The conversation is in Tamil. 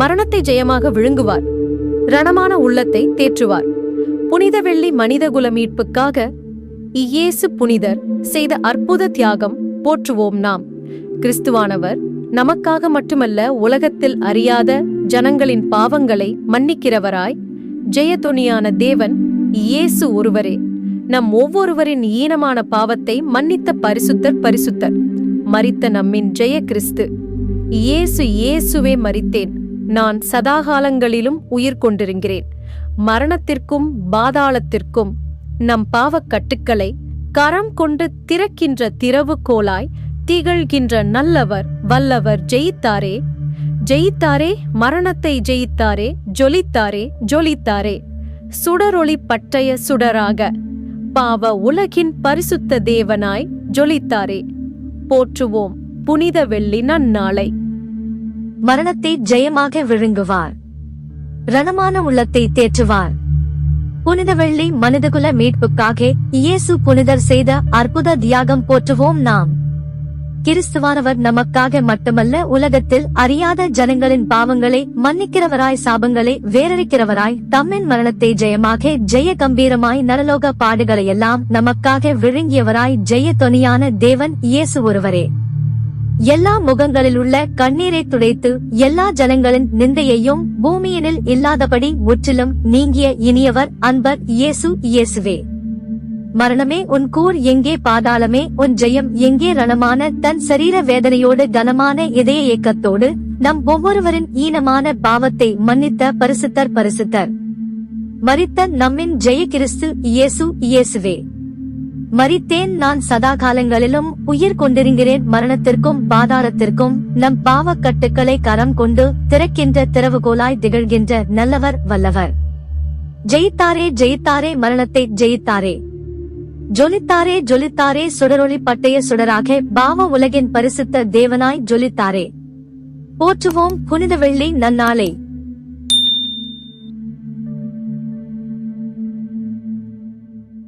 மரணத்தை ஜெயமாக விழுங்குவார். ரணமான உள்ளத்தை தேற்றுவார். புனித வெள்ளி மனிதகுல மீட்புக்காக இயேசு புனிதர் செய்த அற்புத தியாகம் போற்றுவோம் நாம். கிறிஸ்துவானவர் நமக்காக மட்டுமல்ல உலகத்தில் அறியாத ஜனங்களின் பாவங்களை மன்னிக்கிறவராய் ஜெயதுணியான தேவன் இயேசு ஒருவரே. நம் ஒவ்வொருவரின் ஈனமான பாவத்தை மன்னித்த பரிசுத்தர் பரிசுத்தர். மரித்த நம்மின் ஜெய கிறிஸ்து இயேசு இயேசுவே மறித்தேன். நான் சதாகாலங்களிலும் உயிர் கொண்டிருக்கிறேன். மரணத்திற்கும் பாதாளத்திற்கும் நம் பாவக் கட்டுக்களை கரம் கொண்டு திறக்கின்ற திறவுகோலாய் திகழ்கின்ற நல்லவர் வல்லவர் ஜெயித்தாரே. ஜெயித்தாரே மரணத்தை ஜெயித்தாரே ஜொலித்தாரே ஜொலித்தாரே. சுடரொளி பட்டய சுடராக பாவ உலகின் பரிசுத்த தேவனாய் ஜொலித்தாரே. போற்றுவோம் புனித வெள்ளி நன்னாளை. மரணத்தை ஜெயமாக விழுங்குவார். ரணமான உள்ளத்தை தேற்றுவார். புனித வெள்ளி மனிதகுல மீட்புக்காக இயேசு புனிதர் செய்த அற்புத தியாகம் போற்றுவோம் நாம். கிறிஸ்துவானவர் நமக்காக மட்டுமல்ல உலகத்தில் அறியாத ஜனங்களின் பாவங்களை மன்னிக்கிறவராய் சாபங்களை வேறறிக்கிறவராய் தம்மின் மரணத்தை ஜெயமாக ஜெய கம்பீரமாய் நரலோக பாடுகளையெல்லாம் நமக்காக விழுங்கியவராய் ஜெய தொனியான தேவன் இயேசு ஒருவரே. எல்லா முகங்களிலுள்ள கண்ணீரை துடைத்து எல்லா ஜனங்களின் நிந்தையையும் பூமியினில் இல்லாதபடி முற்றிலும் நீங்கிய இனியவர் அன்பர் இயேசு இயேசுவே. மரணமே உன் கூர் எங்கே பாதாளமே உன் ஜெயம் எங்கே ரணமான தன் சரீர வேதனையோடு கனமான இதய இயக்கத்தோடு நம் ஒவ்வொருவரின் ஈனமான பாவத்தை மன்னித்த பரிசுத்தர் பரிசுத்தர். மறித்த நம்மின் ஜெய கிறிஸ்து இயேசு இயேசுவே. மறித்தேன் நான் சதா காலங்களிலும் உயிர் கொண்டிருக்கிறேன் மரணத்திற்கும் பாதாளத்திற்கும். நம் பாவக் கட்டுக்களை கரம் கொண்டு திறக்கின்ற திறவுகோலாய் திகழ்கின்ற நல்லவர் வல்லவர். ஜெயித்தாரே ஜெயித்தாரே மரணத்தை ஜெயித்தாரே. ஜொலித்தாரே ஜொலித்தாரே சுடரொளி பட்டய சுடராக பாவ உலகின் பரிசுத்த தேவனாய் ஜொலித்தாரே. போற்றுவோம் புனித வெள்ளி நன்னாளே.